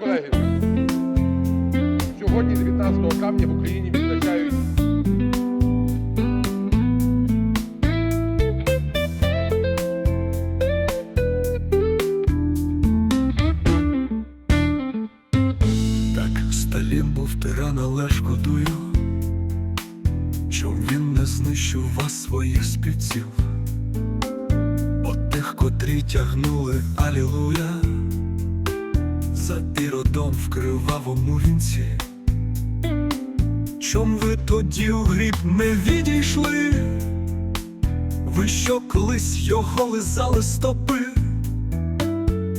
колеги, сьогодні, 19 травня, в Україні відзначають Так, Сталін був тиран, але шкодую, що він не знищив вас своїх співців, От тих, котрі тягнули Алілуя, за іродом в кривавому вінці. Чом ви тоді у гріб не відійшли? Ви що колись його лизали стопи?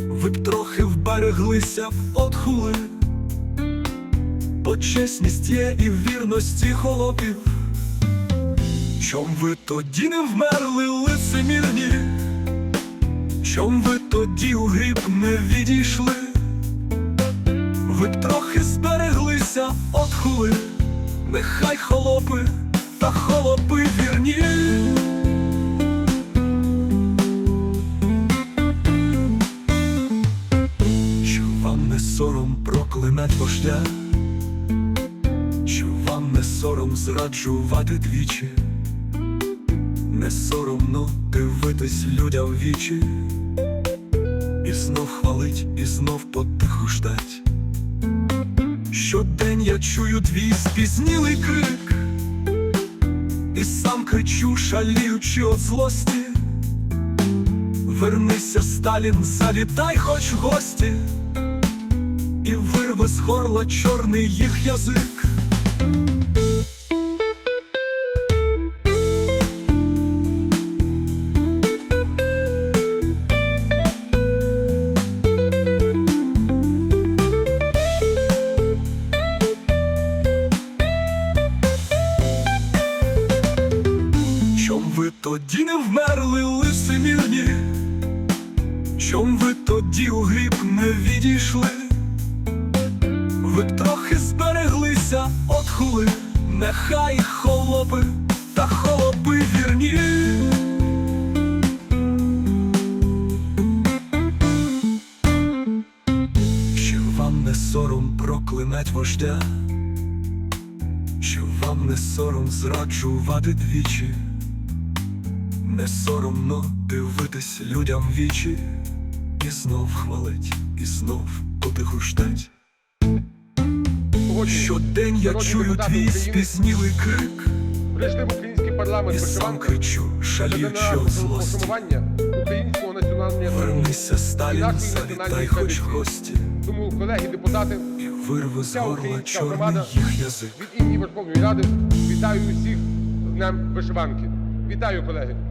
Ви б трохи вбереглися в отхули, бо чесність є і вірності холопів. Чом ви тоді не вмерли лицемірні? Чом ви тоді у гріб не відійшли? Б трохи збереглися в отхули, нехай холопи та холопи вірні. Що вам не сором проклинать вождя, що вам не сором зраджувати двічі, не соромно дивитись людям вічі, і знов хвалить, і знов потиху ждать. Щодень я чую твій спізнілий крик, і сам кричу, шаліючи от злості. Вернися, Сталін, залітай, хоч в гості, і вирви з горла чорний їх язик. Ви тоді не вмерли лицемірні? Чом ви тоді у гріб не відійшли? Ви трохи збереглися от хули, нехай холопи та холопи вірні. Що вам не сором проклинать вождя, що вам не сором зраджувати двічі. Не соромно дивитись людям вічі, і знов хвалить, і знов потиху ждать. Щодень я чую твій спізнілий крик, прийшли в український парламент і сам кричу, шаліючи від злості. українського національного Вернися, Сталін, завітай хоч гості, Тому, колеги депутати, і вирви з горла чорний їх язик. від імені Верховної Ради вітаю усіх з Днем вишиванки. Вітаю, колеги!